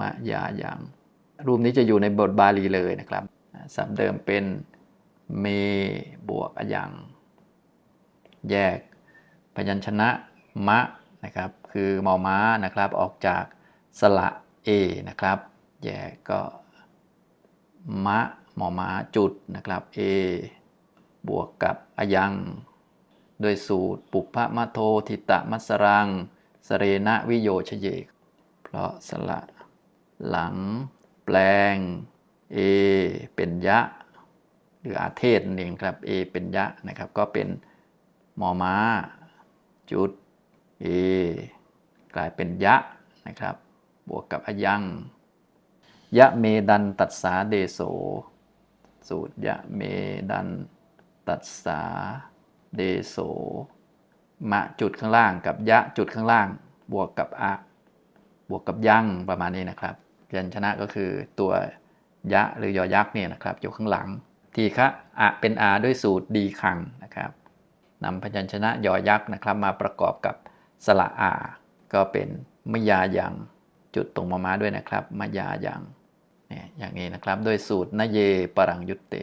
มะยายัง รูปนี้จะอยู่ในบทบาลีเลยนะครับศัพท์เดิมเป็นเมบวกอยัง แยกพยัญชนะมะนะครับคือมอม้านะครับออกจากสระเอนะครับ แยกก็มะมอม้าจุดนะครับเอบวกกับอยังโดยสูตรปุพพะมะโททิตะมัสรัง สเรณะวิโยชเยกเพราะสระ หลัง แปลง A เป็นยะ หรืออาเทศนั่นเองครับ A เป็นยะนะครับ ก็เป็นมอม้า จุด A กลายเป็นยะนะครับ บวกกับอยังยะเมดันตัสสาเดโส สูตรยะเมดันตัสสาเดโส มะจุดข้างล่างกับยะจุดข้างล่าง บวกกับอะ บวกกับยังประมาณนี้นะครับ ยัญชนะก็คือตัวยะหรือยอยักษ์เนี่ยนะครับอยู่ข้างหลัง ทีฆะอะเป็นอาด้วยสูตรดีคังนะครับนำพยัญชนะยอยักษ์นะครับมาประกอบกับสระอา ก็เป็นมยายังจุดตรงมาม้าด้วยนะครับมยายังเนี่ยอย่างนี้นะครับ ด้วยสูตรนเยปรังยุตเต